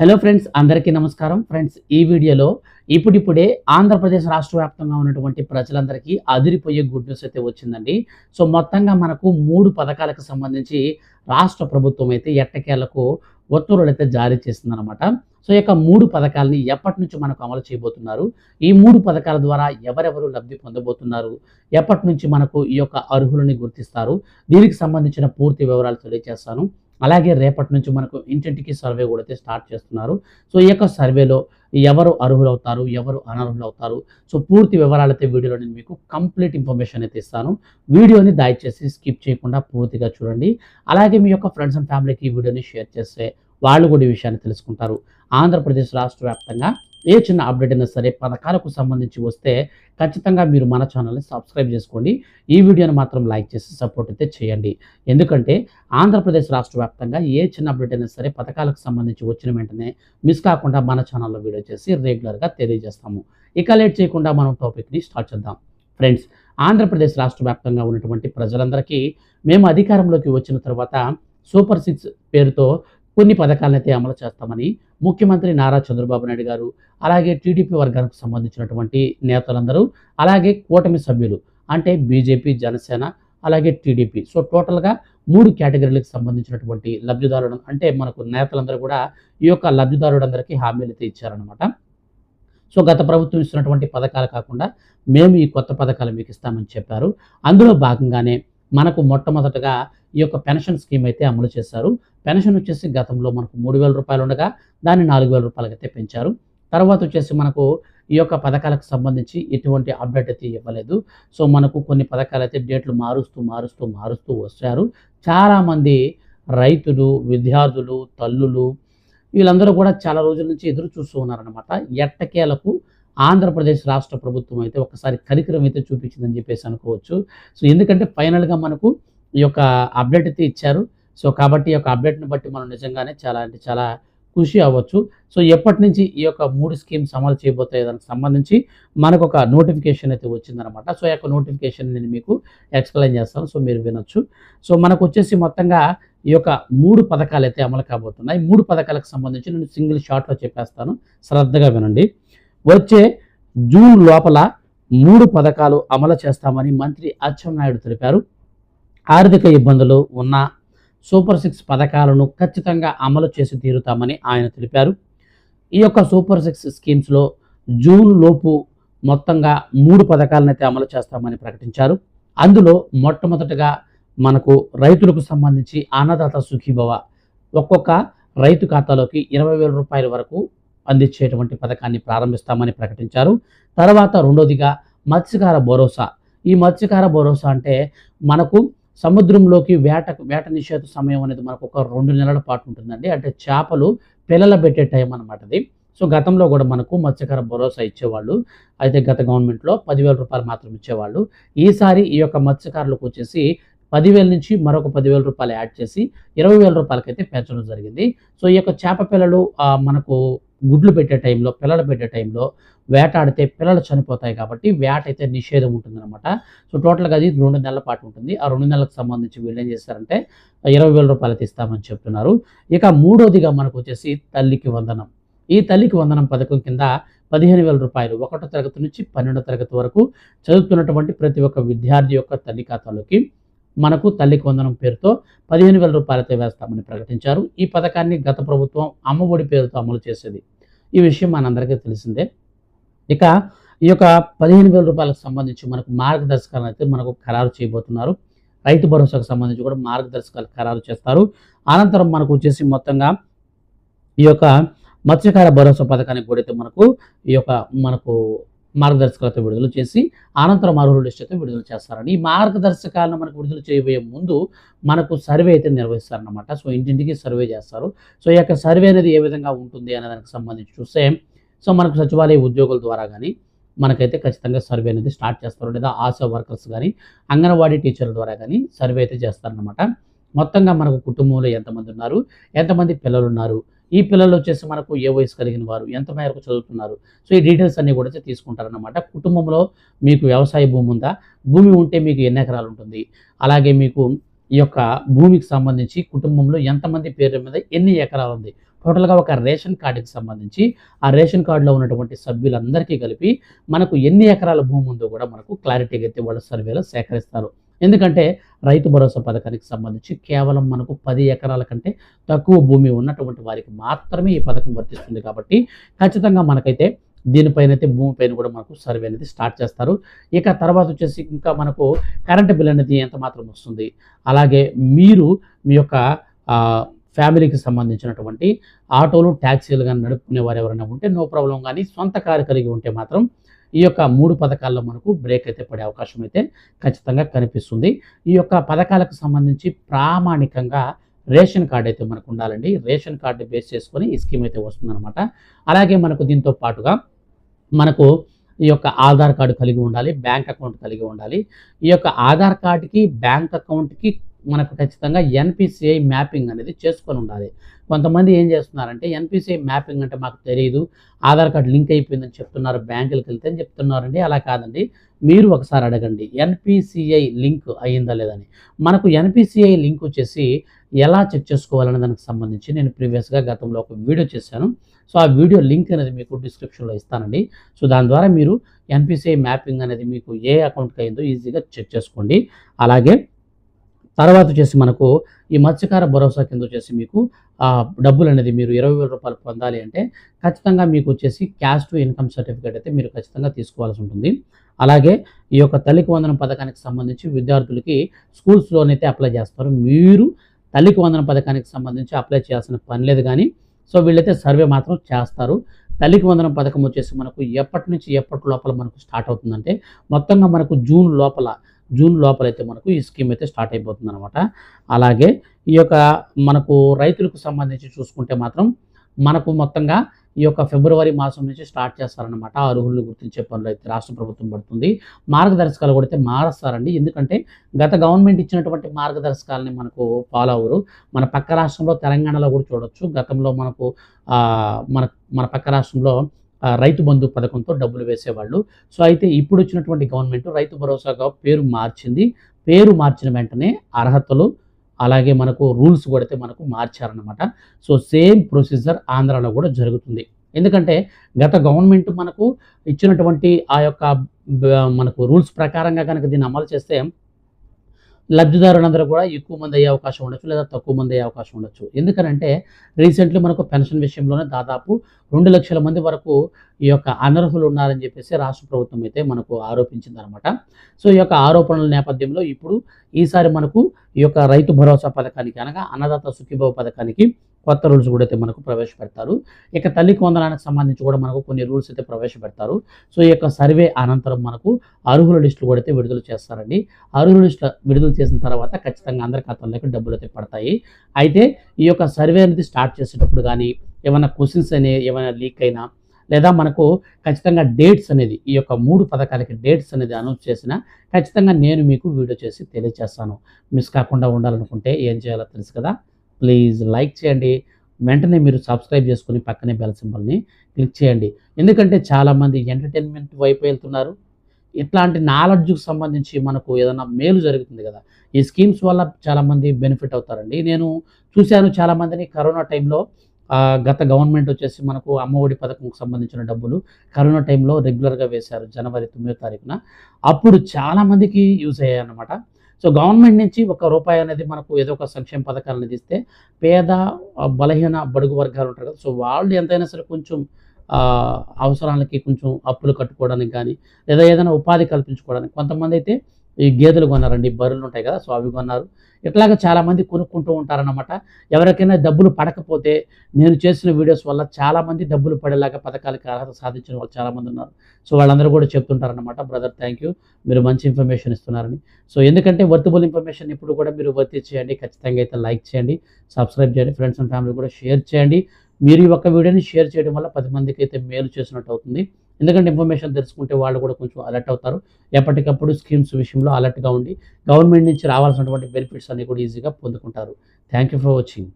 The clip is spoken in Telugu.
హలో ఫ్రెండ్స్ అందరికీ నమస్కారం. ఫ్రెండ్స్ ఈ వీడియోలో ఇప్పుడిప్పుడే ఆంధ్రప్రదేశ్ రాష్ట్ర వ్యాప్తంగా ఉన్నటువంటి ప్రజలందరికీ అదిరిపోయే గుడ్ న్యూస్ అయితే వచ్చిందండి. సో మొత్తంగా మనకు మూడు పథకాలకు సంబంధించి రాష్ట్ర ప్రభుత్వం అయితే ఎట్టకేలకు ఉత్తర్వులు అయితే జారీ చేసిందనమాట సో ఈ యొక్క మూడు పథకాలని ఎప్పటి నుంచి మనకు అమలు చేయబోతున్నారు? ఈ మూడు పథకాల ద్వారా ఎవరెవరు లబ్ధి పొందబోతున్నారు? ఎప్పటి నుంచి మనకు ఈ యొక్క అర్హులని గుర్తిస్తారు? దీనికి సంబంధించిన పూర్తి వివరాలు తెలియజేస్తాను. అలాగే రేపటి నుంచి మనకు ఇంటింటికి సర్వే కూడా అయితే స్టార్ట్ చేస్తున్నారు. సో ఈ యొక్క సర్వేలో ఎవరు అర్హులు అవుతారు ఎవరు అనర్హులు అవుతారు సో పూర్తి వివరాలైతే వీడియోలో నేను మీకు కంప్లీట్ ఇన్ఫర్మేషన్ అయితే ఇస్తాను. వీడియోని దయచేసి స్కిప్ చేయకుండా పూర్తిగా చూడండి. అలాగే మీ యొక్క ఫ్రెండ్స్ అండ్ ఫ్యామిలీకి ఈ వీడియోని షేర్ చేస్తే వాళ్ళు కూడా ఈ విషయాన్ని తెలుసుకుంటారు. ఆంధ్రప్రదేశ్ రాష్ట్ర వ్యాప్తంగా ఏ చిన్న అప్డేట్ అయినా సరే పథకాలకు సంబంధించి వస్తే ఖచ్చితంగా మీరు మన ఛానల్ని సబ్స్క్రైబ్ చేసుకోండి. ఈ వీడియోని మాత్రం లైక్ చేసి సపోర్ట్ అయితే చేయండి. ఎందుకంటే ఆంధ్రప్రదేశ్ రాష్ట్ర వ్యాప్తంగా ఏ చిన్న అప్డేట్ అయినా సరే పథకాలకు సంబంధించి వచ్చిన వెంటనే మిస్ కాకుండా మన ఛానల్లో వీడియో చేసి రెగ్యులర్గా తెలియజేస్తాము. ఇక లేట్ చేయకుండా మనం టాపిక్ని స్టార్ట్ చేద్దాం. ఫ్రెండ్స్ ఆంధ్రప్రదేశ్ రాష్ట్ర వ్యాప్తంగా ఉన్నటువంటి ప్రజలందరికీ మేము అధికారంలోకి వచ్చిన తర్వాత సూపర్ సిక్స్ పేరుతో కొన్ని పథకాలైతే అమలు చేస్తామని ముఖ్యమంత్రి నారా చంద్రబాబు నాయుడు గారు అలాగే టీడీపీ వర్గానికి సంబంధించినటువంటి నేతలందరూ అలాగే కూటమి సభ్యులు అంటే బీజేపీ జనసేన అలాగే టీడీపీ. సో టోటల్గా మూడు కేటగిరీలకు సంబంధించినటువంటి లబ్ధిదారుడు అంటే మనకు నేతలందరూ కూడా ఈ యొక్క లబ్ధిదారుడందరికీ హామీలు అయితే ఇచ్చారనమాట సో గత ప్రభుత్వం ఇస్తున్నటువంటి పథకాలు కాకుండా మేము ఈ కొత్త పథకాలు మీకు ఇస్తామని చెప్పారు. అందులో భాగంగానే మనకు మొట్టమొదటగా ఈ యొక్క పెన్షన్ స్కీమ్ అయితే అమలు చేశారు. పెన్షన్ వచ్చేసి గతంలో మనకు మూడు వేల రూపాయలు ఉండగా దాన్ని నాలుగు వేల రూపాయలకి అయితే పెంచారు. తర్వాత వచ్చేసి మనకు ఈ యొక్క పథకాలకు సంబంధించి ఎటువంటి అప్డేట్ అయితే ఇవ్వలేదు. సో మనకు కొన్ని పథకాలు అయితే డేట్లు మారుస్తూ మారుస్తూ మారుస్తూ వచ్చారు. చాలామంది రైతులు విద్యార్థులు తల్లులు వీళ్ళందరూ కూడా చాలా రోజుల నుంచి ఎదురు చూస్తూ ఉన్నారనమాట ఎట్టకేలకు ఆంధ్రప్రదేశ్ రాష్ట్ర ప్రభుత్వం అయితే ఒకసారి కరికరం అయితే చూపించిందని చెప్పేసి అనుకోవచ్చు. సో ఎందుకంటే ఫైనల్గా మనకు ఈ యొక్క అప్డేట్ అయితే ఇచ్చారు. సో కాబట్టి ఈ యొక్క అప్డేట్ని బట్టి మనం నిజంగానే చాలా అంటే చాలా ఖుషి అవ్వచ్చు. సో ఎప్పటి నుంచి ఈ యొక్క మూడు స్కీమ్స్ అమలు చేయబోతాయి దానికి సంబంధించి మనకు ఒక నోటిఫికేషన్ అయితే వచ్చిందనమాట సో ఈ యొక్క నోటిఫికేషన్ నేను మీకు ఎక్స్ప్లెయిన్ చేస్తాను. సో మీరు వినొచ్చు. సో మనకు వచ్చేసి మొత్తంగా ఈ యొక్క మూడు పథకాలు అయితే అమలు కాబోతున్నాయి. మూడు పథకాలకు సంబంధించి నేను సింగిల్ షార్ట్లో చెప్పేస్తాను. శ్రద్ధగా వినండి. వచ్చే జూన్ లోపల మూడు పథకాలు అమలు చేస్తామని మంత్రి అచ్చెన్నాయుడు తెలిపారు. ఆర్థిక ఇబ్బందులు ఉన్న సూపర్ సిక్స్ పథకాలను ఖచ్చితంగా అమలు చేసి తీరుతామని ఆయన తెలిపారు. ఈ యొక్క సూపర్ సిక్స్ స్కీమ్స్లో జూన్ లోపు మొత్తంగా మూడు పథకాలను అయితే అమలు చేస్తామని ప్రకటించారు. అందులో మొట్టమొదటగా మనకు రైతులకు సంబంధించి అన్నదాత సుఖీభవ ఒక్కొక్క రైతు ఖాతాలోకి ఇరవై వేల రూపాయల వరకు అందించేటువంటి పథకాన్ని ప్రారంభిస్తామని ప్రకటించారు. తర్వాత రెండోదిగా మత్స్యకార భరోసా. ఈ మత్స్యకార భరోసా అంటే మనకు సముద్రంలోకి వేట వేట నిషేధ సమయం అనేది మనకు ఒక రెండు నెలల పాటు ఉంటుందండి. అంటే చేపలు పిల్లల పెట్టే టైం అనమాట అది. సో గతంలో కూడా మనకు మత్స్యకార భరోసా ఇచ్చేవాళ్ళు. అయితే గత గవర్నమెంట్లో పదివేల రూపాయలు మాత్రం ఇచ్చేవాళ్ళు. ఈసారి ఈ యొక్క మత్స్యకారులకు వచ్చేసి పదివేల నుంచి మరొక పదివేల రూపాయలు యాడ్ చేసి ఇరవై వేల రూపాయలకైతే పెంచడం జరిగింది. సో ఈ యొక్క చేప పిల్లలు మనకు గుడ్లు పెట్టే టైంలో పిల్లలు పెట్టే టైంలో వేటాడితే పిల్లలు చనిపోతాయి కాబట్టి వేట అయితే నిషేధం ఉంటుందన్నమాట. సో టోటల్గా అది రెండు నెలల పాటు ఉంటుంది. ఆ రెండు నెలలకు సంబంధించి వీళ్ళు ఏం చేస్తారంటే ఇరవై వేల రూపాయలు తీస్తామని ఇస్తామని చెప్తున్నారు. ఇక మూడోదిగా మనకు వచ్చేసి తల్లికి వందనం. ఈ తల్లికి వందనం పథకం కింద పదిహేను వేల రూపాయలు ఒకటో తరగతి నుంచి పన్నెండో తరగతి వరకు చదువుతున్నటువంటి ప్రతి ఒక్క విద్యార్థి యొక్క తల్లి ఖాతాలోకి మనకు తల్లి కొందనం పేరుతో పదిహేను వేల రూపాయలతో వేస్తామని ప్రకటించారు. ఈ పథకాన్ని గత ప్రభుత్వం అమ్మఒడి పేరుతో అమలు చేసేది. ఈ విషయం మనందరికీ తెలిసిందే. ఇక ఈ యొక్క పదిహేను వేల రూపాయలకు సంబంధించి మనకు మార్గదర్శకాలు అయితే మనకు ఖరారు చేయబోతున్నారు. రైతు భరోసాకు సంబంధించి కూడా మార్గదర్శకాలు ఖరారు చేస్తారు. అనంతరం మనకు వచ్చేసి మొత్తంగా ఈ యొక్క మత్స్యకార భరోసా పథకానికి కూడా అయితే మనకు ఈ యొక్క మనకు మార్గదర్శకాలతో విడుదల చేసి అనంతరం అర్హుల లిస్ట్ అయితే విడుదల చేస్తారని ఈ మార్గదర్శకాలను మనకు విడుదల చేయబోయే ముందు మనకు సర్వే అయితే నిర్వహిస్తారనమాట సో ఇంటింటికి సర్వే చేస్తారు. సో ఈ యొక్క సర్వే అనేది ఏ విధంగా ఉంటుంది అనే దానికి సంబంధించి చూస్తే సో మనకు సచివాలయ ఉద్యోగుల ద్వారా కానీ మనకైతే ఖచ్చితంగా సర్వే అనేది స్టార్ట్ చేస్తారు. లేదా ఆశా వర్కర్స్ కానీ అంగన్వాడీ టీచర్ల ద్వారా కానీ సర్వే అయితే చేస్తారనమాట మొత్తంగా మనకు కుటుంబంలో ఎంతమంది ఉన్నారు? ఎంతమంది పిల్లలు ఉన్నారు? ఈ పిల్లలు వచ్చేసి మనకు ఏ వయసు కలిగిన వారు ఎంత మేరకు చదువుతున్నారు? సో ఈ డీటెయిల్స్ అన్నీ కూడా తీసుకుంటారనమాట కుటుంబంలో మీకు వ్యవసాయ భూమి ఉందా? భూమి ఉంటే మీకు ఎన్ని ఎకరాలు ఉంటుంది? అలాగే మీకు ఈ యొక్క భూమికి సంబంధించి కుటుంబంలో ఎంతమంది పేర్ల మీద ఎన్ని ఎకరాలు ఉంది? టోటల్గా ఒక రేషన్ కార్డుకి సంబంధించి ఆ రేషన్ కార్డులో ఉన్నటువంటి సభ్యులందరికీ కలిపి మనకు ఎన్ని ఎకరాల భూమి ఉందో కూడా మనకు క్లారిటీగా అయితే వాళ్ళ సర్వేలో సేకరిస్తారు. ఎందుకంటే రైతు భరోసా పథకానికి సంబంధించి కేవలం మనకు పది ఎకరాల కంటే తక్కువ భూమి ఉన్నటువంటి వారికి మాత్రమే ఈ పథకం వర్తిస్తుంది కాబట్టి ఖచ్చితంగా మనకైతే దీనిపైన అయితే భూమిపైన కూడా మనకు సర్వే అనేది స్టార్ట్ చేస్తారు. ఇక తర్వాత వచ్చేసి ఇంకా మనకు కరెంట్ బిల్ అనేది ఎంత మాత్రం వస్తుంది? అలాగే మీరు మీ యొక్క ఫ్యామిలీకి సంబంధించినటువంటి ఆటోలు ట్యాక్సీలు కానీ నడుపుకునే వారు ఎవరైనా ఉంటే నో ప్రాబ్లం కానీ సొంత కారు కలిగి ఉంటే మాత్రం ఈ యొక్క మూడు పథకాల్లో మనకు బ్రేక్ అయితే పడే అవకాశం అయితే ఖచ్చితంగా కనిపిస్తుంది. ఈ యొక్క పథకాలకు సంబంధించి ప్రామాణికంగా రేషన్ కార్డు అయితే మనకు ఉండాలండి. రేషన్ కార్డు బేస్ చేసుకొని ఈ స్కీమ్ అయితే వస్తుందన్నమాట. అలాగే మనకు దీంతో పాటుగా మనకు ఈ యొక్క ఆధార్ కార్డు కలిగి ఉండాలి బ్యాంక్ అకౌంట్ కలిగి ఉండాలి. ఈ యొక్క ఆధార్ కార్డుకి బ్యాంక్ అకౌంట్కి మనకు ఖచ్చితంగా ఎన్పిసిఐ మ్యాపింగ్ అనేది చేసుకొని ఉండాలి. కొంతమంది ఏం చేస్తున్నారంటే ఎన్పిసిఐ మ్యాపింగ్ అంటే మాకు తెలియదు ఆధార్ కార్డు లింక్ అయిపోయిందని చెప్తున్నారు బ్యాంకులకు వెళ్తే అని చెప్తున్నారండి. అలా కాదండి. మీరు ఒకసారి అడగండి ఎన్పిసిఐ లింక్ అయ్యిందా లేదని. మనకు ఎన్పిసిఐ లింక్ వచ్చేసి ఎలా చెక్ చేసుకోవాలనే దానికి సంబంధించి నేను ప్రీవియస్గా గతంలో ఒక వీడియో చేశాను. సో ఆ వీడియో లింక్ అనేది మీకు డిస్క్రిప్షన్లో ఇస్తానండి. సో దాని ద్వారా మీరు ఎన్పిసిఐ మ్యాపింగ్ అనేది మీకు ఏ అకౌంట్కి అయిందో ఈజీగా చెక్ చేసుకోండి. అలాగే తర్వాత వచ్చేసి మనకు ఈ మత్స్యకార భరోసా కింద వచ్చేసి మీకు ఆ, డబ్బులు అనేది మీరు ఇరవై వేల రూపాయలు పొందాలి అంటే ఖచ్చితంగా మీకు వచ్చేసి క్యాష్ టు ఇన్కమ్ సర్టిఫికేట్ అయితే మీరు ఖచ్చితంగా తీసుకోవాల్సి ఉంటుంది. అలాగే ఈ యొక్క తల్లికి వందనం పథకానికి సంబంధించి విద్యార్థులకి స్కూల్స్లోనైతే అప్లై చేస్తారు. మీరు తల్లికి వందనం పథకానికి సంబంధించి అప్లై చేయాల్సిన పని లేదు కానీ సో వీళ్ళైతే సర్వే మాత్రం చేస్తారు. తల్లికి వందనం పథకం వచ్చేసి మనకు ఎప్పటి నుంచి ఎప్పటి లోపల మనకు స్టార్ట్ అవుతుందంటే మొత్తంగా మనకు జూన్ లోపల జూన్ లోపల అయితే మనకు ఈ స్కీమ్ అయితే స్టార్ట్ అయిపోతుంది అనమాట అలాగే ఈ యొక్క మనకు రైతులకు సంబంధించి చూసుకుంటే మాత్రం మనకు మొత్తంగా ఈ యొక్క ఫిబ్రవరి మాసం నుంచి స్టార్ట్ చేస్తారనమాట అర్హులను గుర్తించే పనులు అయితే రాష్ట్ర ప్రభుత్వం పడుతుంది. మార్గదర్శకాలు కూడా అయితే మారుస్తారండి. ఎందుకంటే గత గవర్నమెంట్ ఇచ్చినటువంటి మార్గదర్శకాలని మనకు ఫాలో అవ్వరు. మన పక్క రాష్ట్రంలో తెలంగాణలో కూడా చూడొచ్చు. గతంలో మనకు మన మన పక్క రాష్ట్రంలో రైతు బంధు పథకంతో డబ్బులు వేసేవాళ్ళు. సో అయితే ఇప్పుడు వచ్చినటువంటి గవర్నమెంట్ రైతు భరోసాగా పేరు మార్చింది. పేరు మార్చిన వెంటనే అర్హతలు అలాగే మనకు రూల్స్ కూడా మనకు మార్చారనమాట సో సేమ్ ప్రొసీజర్ ఆంధ్రాలో కూడా జరుగుతుంది. ఎందుకంటే గత గవర్నమెంట్ మనకు ఇచ్చినటువంటి ఆ యొక్క మనకు రూల్స్ ప్రకారంగా కనుక దీన్ని అమలు చేస్తే లబ్ధిదారులందరూ కూడా ఎక్కువ మంది అయ్యే అవకాశం ఉండొచ్చు లేదా తక్కువ మంది అయ్యే అవకాశం ఉండొచ్చు. ఎందుకనంటే రీసెంట్లీ మనకు పెన్షన్ విషయంలోనే దాదాపు రెండు లక్షల మంది వరకు ఈ యొక్క అనర్హులు ఉన్నారని చెప్పేసి రాష్ట్ర ప్రభుత్వం అయితే మనకు ఆరోపించిందనమాట. సో ఈ యొక్క ఆరోపణల నేపథ్యంలో ఇప్పుడు ఈసారి మనకు ఈ యొక్క రైతు భరోసా పథకానికి అనగా అన్నదాత సుఖీభావ పథకానికి కొత్త రూల్స్ కూడా అయితే మనకు ప్రవేశపెడతారు. ఇక తల్లి కొందనానికి సంబంధించి కూడా మనకు కొన్ని రూల్స్ అయితే ప్రవేశపెడతారు. సో ఈ యొక్క సర్వే అనంతరం మనకు అర్హుల లిస్టులు కూడా అయితే విడుదల చేస్తారండి. అర్హుల లిస్టు విడుదల చేసిన తర్వాత ఖచ్చితంగా అందరి ఖాతాల్లోకి డబ్బులు అయితే పడతాయి. అయితే ఈ యొక్క సర్వే అనేది స్టార్ట్ చేసేటప్పుడు కానీ ఏమైనా క్వశ్చన్స్ అనే ఏమైనా లీక్ అయినా లేదా మనకు ఖచ్చితంగా డేట్స్ అనేది ఈ యొక్క మూడు పథకాలకి డేట్స్ అనేది అనౌన్స్ చేసిన ఖచ్చితంగా నేను మీకు వీడియో చేసి తెలియజేస్తాను మిస్ కాకుండా ఉండాలనుకుంటే ఏం చేయాలో తెలుసు కదా? ప్లీజ్ లైక్ చేయండి. వెంటనే మీరు సబ్స్క్రైబ్ చేసుకుని పక్కనే బెల్ సింబల్ని క్లిక్ చేయండి. ఎందుకంటే చాలామంది ఎంటర్టైన్మెంట్ వైపు వెళ్తున్నారు. ఇట్లాంటి నాలెడ్జ్కి సంబంధించి మనకు ఏదైనా మేలు జరుగుతుంది కదా ఈ స్కీమ్స్ వల్ల చాలామంది బెనిఫిట్ అవుతారండి. నేను చూశాను చాలామందిని కరోనా టైంలో గత గవర్నమెంట్ వచ్చేసి మనకు అమ్మఒడి పథకంకు సంబంధించిన డబ్బులు కరోనా టైంలో రెగ్యులర్గా వేశారు జనవరి తొమ్మిదో తారీఖున. అప్పుడు చాలామందికి యూజ్ అయ్యాయి అన్నమాట సో గవర్నమెంట్ నుంచి ఒక రూపాయి అనేది మనకు ఏదో ఒక సంక్షేమ పథకాలను ఇస్తే పేద బలహీన బడుగు వర్గాలు ఉంటారు కదా. సో వాళ్ళు ఎంతైనా సరే కొంచెం అవసరాలకి కొంచెం అప్పులు కట్టుకోవడానికి కానీ లేదా ఏదైనా ఉపాధి కల్పించుకోవడానికి కొంతమంది అయితే ఈ గేదెలు కొన్నారండి బర్రెలు ఉంటాయి కదా సో అవి కొన్నారు. ఇట్లాగా చాలామంది కొనుక్కుంటూ ఉంటారనమాట ఎవరికైనా డబ్బులు పడకపోతే నేను చేసిన వీడియోస్ వల్ల చాలామంది డబ్బులు పడేలాగా పథకాలకి అర్హత సాధించిన వాళ్ళు చాలామంది ఉన్నారు. సో వాళ్ళందరూ కూడా చెప్తుంటారనమాట బ్రదర్ థ్యాంక్ యూ మీరు మంచి ఇన్ఫర్మేషన్ ఇస్తున్నారని. సో ఎందుకంటే వర్తబుల్ ఇన్ఫర్మేషన్ ఇప్పుడు కూడా మీరు వర్తి చేయండి. ఖచ్చితంగా అయితే లైక్ చేయండి సబ్స్క్రైబ్ చేయండి ఫ్రెండ్స్ అండ్ ఫ్యామిలీ కూడా షేర్ చేయండి. మీరు ఈ ఒక్క వీడియోని షేర్ చేయడం వల్ల పది మందికి అయితే మేలు చేసినట్టు అవుతుంది. ఎందుకంటే ఇన్ఫర్మేషన్ తెలుసుకుంటే వాళ్ళు కూడా కొంచెం అలర్ట్ అవుతారు. ఎప్పటికప్పుడు స్కీమ్స్ విషయంలో అలర్ట్గా ఉండి గవర్నమెంట్ నుంచి రావాల్సినటువంటి బెనిఫిట్స్ అన్ని కూడా ఈజీగా పొందుకుంటారు. Thank you for watching